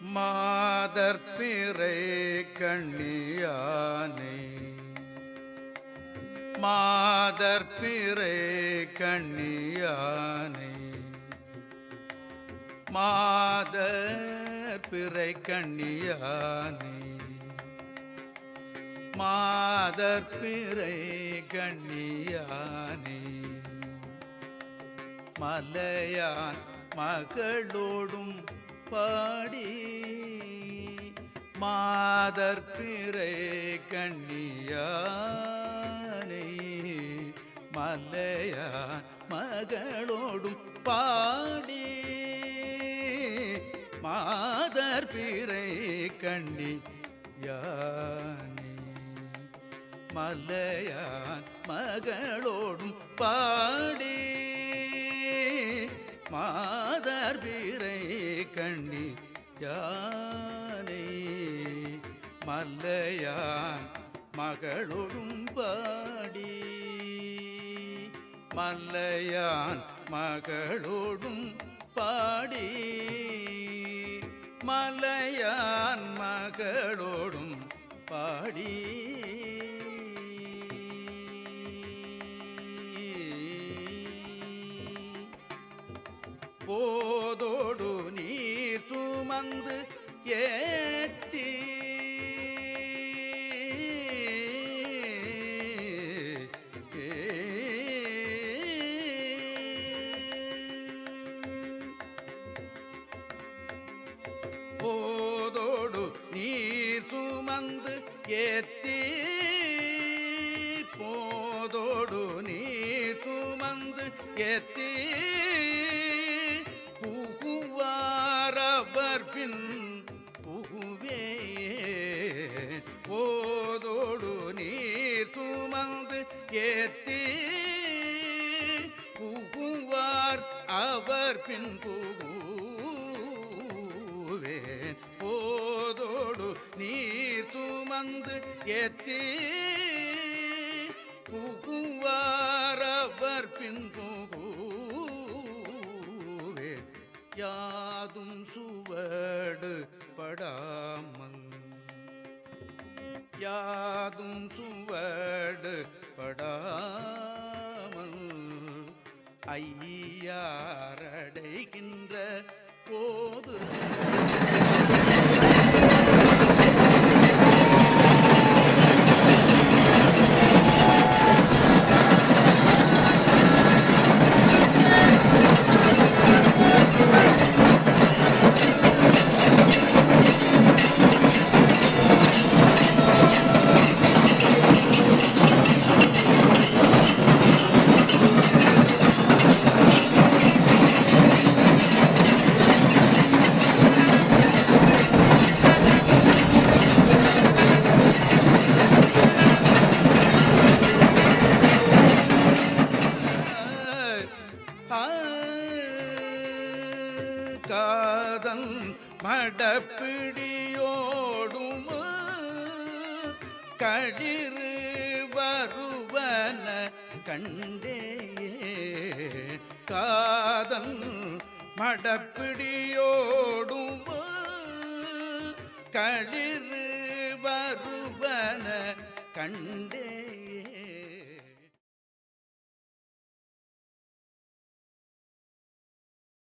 மாதற்பிறை கண்ணியானே. மாதற்பிறை கண்ணியானே. மாதற்பிறை கண்ணியானே. மாதற்பிறை கண்ணியானே. மலையான் மகளோடும் பாடி மாதற்பிறை கண்ணியானை மலையான் மகளோடும் பாடி மாதற்பிறை கண்ணி யானே மலையான் மகளோடும் பாடி மாதர்பிறை கண்ணி யானை மல்லையான் மகளொடும் பாடி. மல்லையான் மகளோடும் பாடி. மலையான் மகளோடும் பாடி. போதோடு நீ வந்து ஏத்தி. போதோடு நீர் சுமந்து ஏத்தி. போதோடு நீர் சுமந்து ஏத்தீ. சுமந்து புகுவார் அவர் பின்புகுவே போதோடு நீர் சுமந்து ஏத்தி புகுவார் அவர் பின்புகுவே யாதும் சுவடு படாமல் யாதும் சுவடு படாமல் ஐயாரடைகின்ற போது காதன் மடப்பிடியோடும். கழிறு வருவன கண்டேயே. காதன் மடப்பிடியோடும். கழிறு வருவன கண்டேயே.